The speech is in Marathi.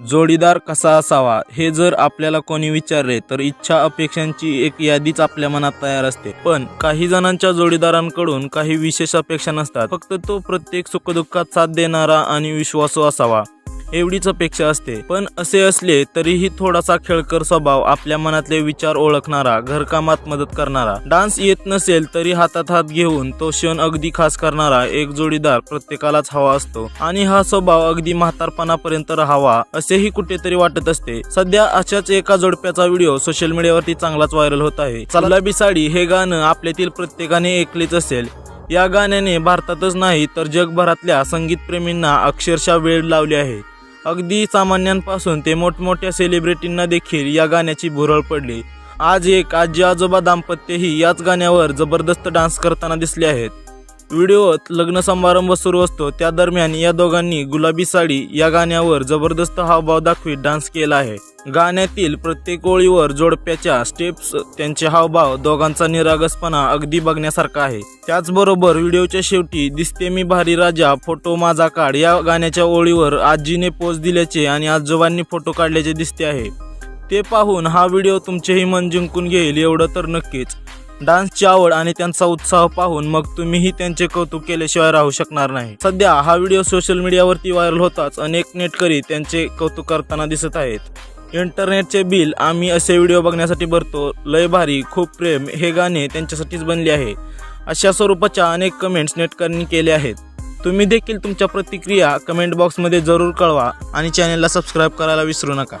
जोडीदार कसा असावा हे जर आपल्याला कोणी विचारले तर इच्छा अपेक्षांची एक यादीच आपल्या मनात तयार असते. पण काही जणांच्या जोडीदारांकडून काही विशेष अपेक्षा नसतात. फक्त तो प्रत्येक सुखदुःखात साथ देणारा आणि विश्वासू असावा. एवढीच अपेक्षा असते. पण असे असले तरीही थोडासा खेळकर स्वभाव आपल्या मनातले विचार ओळखणारा घरकामात मदत करणारा डान्स येत नसेल तरी हातात हात घेऊन तो क्षण अगदी खास करणारा एक जोडीदार प्रत्येकालाच हवा असतो. आणि हा स्वभाव अगदी म्हातारपणापर्यंत राहावा असेही कुठेतरी वाटत असते. सध्या अशाच एका जोडप्याचा व्हिडिओ सोशल मीडियावरती चांगलाच व्हायरल होत आहे. चल्लाबी साडी हे गाणं आपल्यातील प्रत्येकाने ऐकलेच असेल. या गाण्याने भारतातच नाही तर जगभरातल्या संगीतप्रेमींना अक्षरशः वेळ लावली आहे. अगदी सामान्यांपासून ते मोठमोठ्या सेलिब्रिटींना देखील या गाण्याची भुरळ पडली. आज एक आजी आजोबा दाम्पत्यही याच गाण्यावर जबरदस्त डान्स करताना दिसले आहेत. व्हिडिओत लग्न समारंभ सुरू असतो त्या दरम्यान या दोघांनी गुलाबी साडी या गाण्यावर जबरदस्त हावभाव दाखवीत डान्स केला आहे. गाण्यातील प्रत्येक ओळीवर जोडप्याच्या स्टेप्स त्यांचे हावभाव दोघांचा निरागसपणा अगदी बघण्यासारखा आहे. त्याचबरोबर व्हिडिओच्या शेवटी दिसते मी भारी राजा फोटो माझा काढ या गाण्याच्या ओळीवर आजीने पोच दिल्याचे आणि आजोबांनी फोटो काढल्याचे दिसते आहे. ते पाहून हा व्हिडिओ तुमचेही मन जिंकून घेईल एवढं तर नक्कीच. डान्सची आवड आणि त्यांचा उत्साह पाहून मग तुम्हीही त्यांचे कौतुक केल्याशिवाय राहू शकणार नाही. सध्या हा व्हिडिओ सोशल मीडियावरती व्हायरल होताच अनेक नेटकरी त्यांचे कौतुक करताना दिसत आहेत. इंटरनेटचे बिल आम्ही असे व्हिडिओ बघण्यासाठी भरतो लय भारी खूप प्रेम हे गाणे त्यांच्यासाठीच बनले आहे. अशा स्वरूपाच्या अनेक कमेंट्स नेटकऱ्यांनी केले आहेत. तुम्ही देखील तुमच्या प्रतिक्रिया कमेंट बॉक्समध्ये जरूर कळवा आणि चॅनेलला सबस्क्राईब करायला विसरू नका.